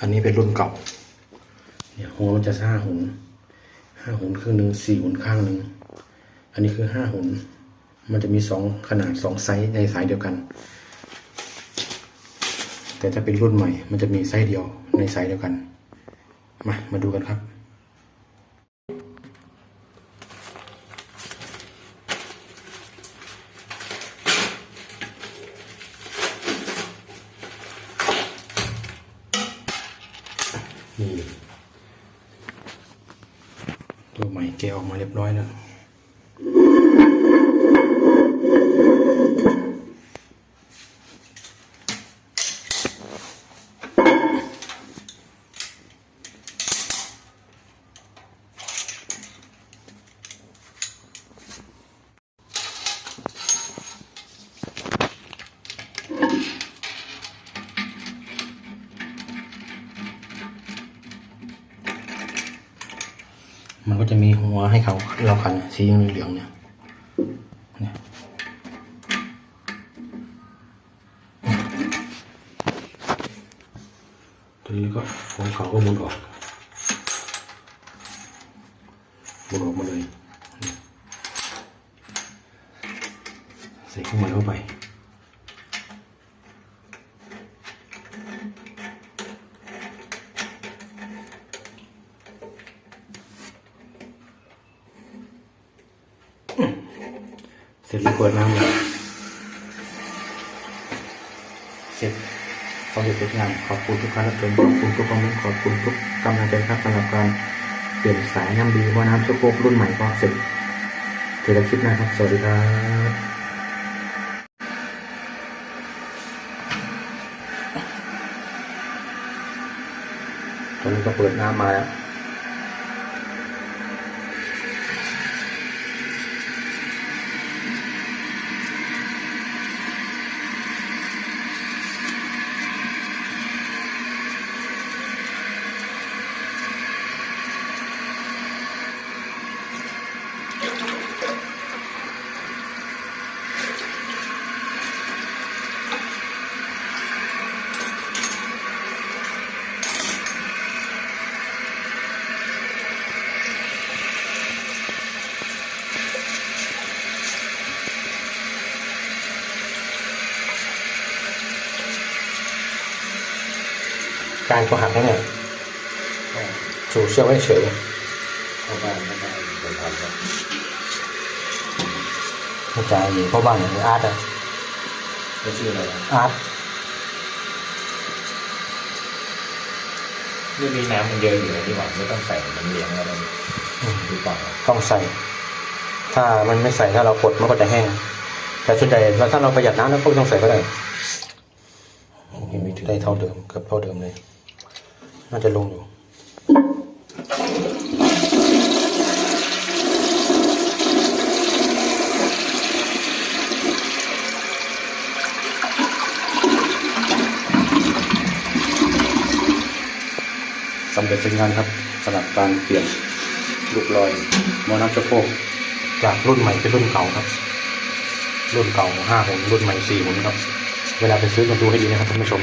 อันนี้เป็นรุ่นเก่า เนี่ยหัวมันจะห้าหุนห้าหุนครึ่งหนึ่งสี่หุนข้างหนึ่งอันนี้คือห้าหุน มันจะมีสองขนาดสองไซส์ในสายเดียวกัน แต่ถ้าเป็นรุ่นใหม่ มันจะมีไซส์เดียวในสายเดียวกัน มา มาดูกันครับ นี่ตัวใหม่แกออกมาเรียบร้อยแล้ว มันก็จะมีหัวให้เขาเราคันสีเหลืองเนี่ยเนี่ยตัวนี้ก็ของเขาก็มุนออกมุนออกมาเลยใส่ข้างในเข้าไป เสร็จแล้วเปิดน้ำเลยเสร็จขอหยุดเสร็จงานขอบคุณทุกการรับชมขอบคุณทุกคอมเมนต์ขอบคุณทุกกำลังใจครับสำหรับการเปลี่ยนสายน้ำดีว่าน้ำชั่วโครกรุ่นใหม่ก็เสร็จเจอกันคลิปหน้าครับ สวัสดีครับตอนนี้ก็เปิดน้ำมาแล้ว การก็หักแล้วเนี่ยสูเชือกไว้เฉยเข้าบ้านเข้าบ้านคนทำครับเข้าใจอยู่เพราบ้านเนี่ยคืออาร์ตอะก็ชื่ออะไรอาร์ตเรื่องนี้น้ำมันเยอะอยู่นะที่หวังไม่ต้องใส่มันเลี้ยงแล้วมันอืมดูก่อนต้องใส่ ถ้ามันไม่ใส่ถ้าเรากดมันก็จะแห้ง แต่ส่วนใหญ่แล้วถ้าเราประหยัดน้ำแล้วก็ไม่ต้องใส่ก็ได้ได้เท่าเดิมเกือบเท่าเดิมเลย น่าจะลงอยู่สำเร็จเสร็จงานครับสำหรับการเปลี่ยนลูกลอยหมอน้ำสะโพกจากรุ่นใหม่เป็นรุ่นเก่าครับ รุ่นเก่าห้าหุ่นรุ่นใหม่สี่หุ่นครับ เวลาไปซื้อกันดูให้ดีนะครับท่านผู้ชม